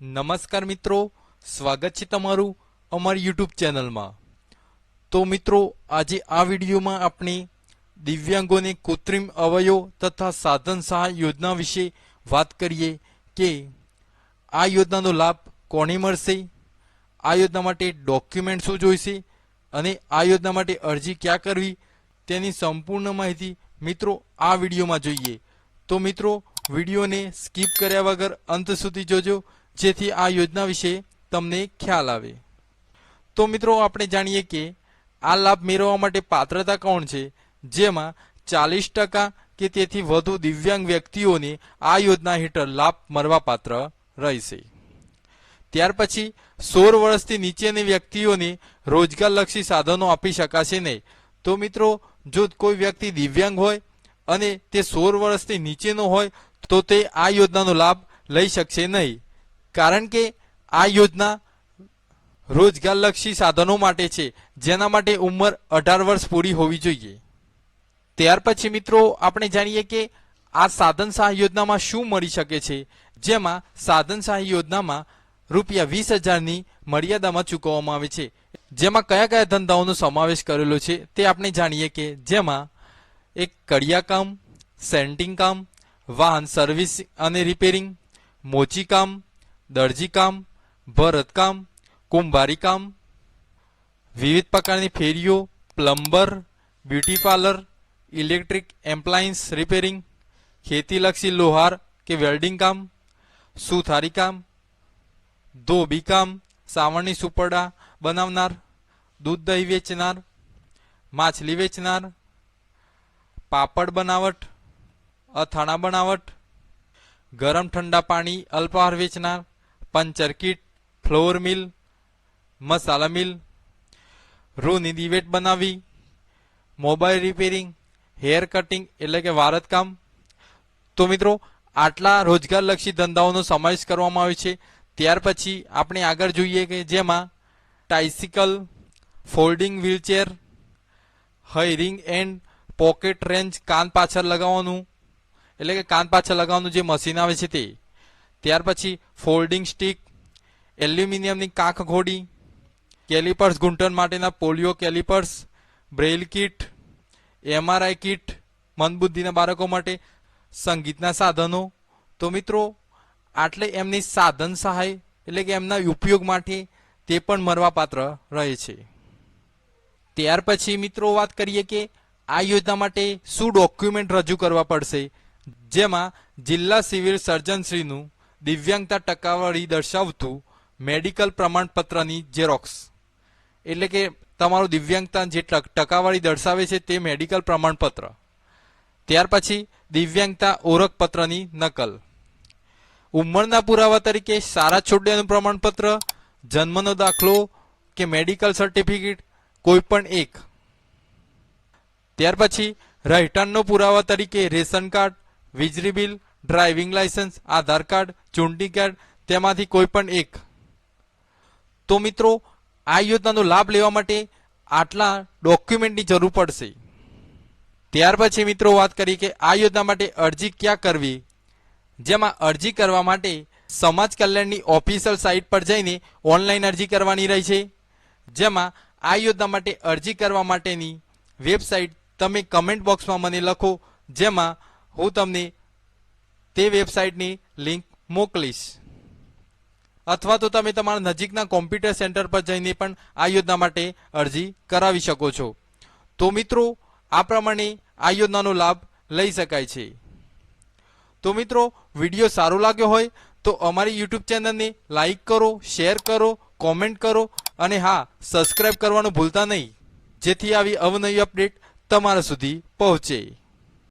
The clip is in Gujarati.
નમસ્કાર મિત્રો, સ્વાગત છે તમારું અમારી યુટ્યુબ ચેનલમાં. તો મિત્રો, આજે આ વિડીયોમાં આપણે દિવ્યાંગોને કૃત્રિમ અવયવ તથા સાધન સહાય યોજના વિશે વાત કરીએ કે આ યોજનાનો લાભ કોને મળશે, આ યોજના માટે ડોક્યુમેન્ટ શું જોઈશે અને આ યોજના માટે અરજી ક્યાં કરવી તેની સંપૂર્ણ માહિતી મિત્રો આ વિડીયોમાં જોઈએ. તો મિત્રો, વિડીયોને સ્કીપ કર્યા વગર અંત સુધી જોજો. જેથી આ યોજના વિશે તમને ખ્યાલ આવે. તો મિત્રો, આપણે જાણીએ કે આ લાભ મેળવવા માટે પાત્રતા કોણ છે? જેમાં ચાલીસ ટકા કે તેથી વધુ દિવ્યાંગ વ્યક્તિઓને આ યોજના હેઠળ લાભ મળવાપાત્ર રહેશે. ત્યાર પછી સોળ વર્ષથી નીચેની વ્યક્તિઓને રોજગારલક્ષી સાધનો આપી શકાશે નહીં. તો મિત્રો, જો કોઈ વ્યક્તિ દિવ્યાંગ હોય અને તે સોળ વર્ષથી નીચેનો હોય, તો તે આ યોજનાનો લાભ લઈ શકશે નહીં. કારણ કે આ યોજના રોજગારલક્ષી સાધનો માટે છે, જેના માટે ઉંમર અઢાર વર્ષ પૂરી હોવી જોઈએ. ત્યાર પછી મિત્રો, આપણે જાણીએ કે આ સાધન સહાય યોજનામાં શું મળી શકે છે, જેમાં સાધન સહાય યોજનામાં રૂપિયા વીસ હજારની મર્યાદામાં ચૂકવવામાં આવે છે. જેમાં કયા કયા ધંધાઓનો સમાવેશ કરેલો છે, તે આપણે જાણીએ કે જેમાં એક કડિયા કામ સેન્ટિંગ કામ, વાહન સર્વિસ અને રિપેરિંગ, મોચી કામ દરજી કામ ભરતકામ કુંભારી કામ વિવિધ પ્રકારની ફેરીઓ plumber beauty parlour electric appliance repairing ખેતીલક્ષી લોહાર કે વેલ્ડિંગ કામ સુથારી કામ ધોબી કામ સાવરણી સુપરડા બનાવનાર દૂધ દહીં વેચનાર માછલી વેચનાર પાપડ બનાવટ અથાણા બનાવટ ગરમ ઠંડા પાણી અલ્પાહાર વેચનાર puncture kit, flour mill, masala mill રૂની દિવેટ બનાવી, મોબાઈલ રિપેરિંગ, હેર કટિંગ એટલે કે વારતકામ. તો મિત્રો, આટલા રોજગારલક્ષી ધંધાઓનો સમાવેશ કરવામાં આવ્યો છે. ત્યાર પછી આપણે આગળ જોઈએ કે જેમાં tricycle, folding wheelchair, hearing and pocket range કાન પાછળ લગાવવાનું, એટલે કે કાન પાછળ લગાવવાનું જે મશીન આવે છે તે. ત્યાર પછી ફોલ્ડિંગ સ્ટીક, એલ્યુમિનિયમની કાંખ ઘોડી, કેલિપર્સ ઘૂંટણ માટેના polio calipers, Braille kit, MRI kit મંદબુદ્ધિના બાળકો માટે સંગીતના સાધનો. તો મિત્રો, આટલે એમની સાધન સહાય એટલે કે એમના ઉપયોગ માટે તે પણ મળવાપાત્ર રહે છે. ત્યાર પછી મિત્રો વાત કરીએ કે આ યોજના માટે શું ડોક્યુમેન્ટ રજૂ કરવા પડશે? જેમાં જિલ્લા સિવિલ સર્જનશ્રીનું દિવ્યાંગતા ટકાવારી દર્શાવતું મેડિકલ પ્રમાણપત્રની ઝેરોક્સ. એટલે કે તમારું દિવ્યાંગતા જે ટક- ટકાવારી દર્શાવે છે તે મેડિકલ પ્રમાણપત્ર. ત્યાર પછી દિવ્યાંગતા ઓળખપત્રની નકલ. ઉંમરના પુરાવા તરીકે સારા છોડ્યાનું પ્રમાણપત્ર, જન્મનો દાખલો કે મેડિકલ સર્ટિફિકેટ, કોઈ પણ એક. ત્યાર પછી રહેઠાણનો પુરાવા તરીકે રેશન કાર્ડ, વીજળી bill driving licence Aadhaar card, ચૂંટણી કાર્ડ, તેમાંથી કોઈ પણ એક. તો મિત્રો, આ યોજનાનો લાભ લેવા માટે આટલા ડોક્યુમેન્ટની જરૂર પડશે. ત્યાર પછી મિત્રો વાત કરીએ કે આ યોજના માટે અરજી ક્યાં કરવી? જેમાં અરજી કરવા માટે સમાજ કલ્યાણની ઓફિશિયલ સાઇટ પર જઈને ઓનલાઈન અરજી કરવાની રહી છે. જેમાં આ યોજના માટે અરજી કરવા માટેની વેબસાઇટ તમે કમેન્ટ બોક્સમાં મને લખો, જેમાં હું તમને તે વેબસાઇટની લિંક મોકલીશ. અથવા તો તમે તમારા નજીકના કોમ્પ્યુટર સેન્ટર પર જઈને પણ આ યોજના માટે અરજી કરાવી શકો છો. તો મિત્રો, આ પ્રમાણે આ યોજનાનો લાભ લઈ શકાય છે. તો મિત્રો, વીડિયો સારો લાગ્યો હોય તો અમારી યુટ્યુબ ચેનલને લાઈક કરો, શેર કરો, કોમેન્ટ કરો અને હા સબસ્ક્રાઈબ કરવાનું ભૂલતા નહીં. જેથી આવી અવનવી અપડેટ તમારા સુધી પહોંચે.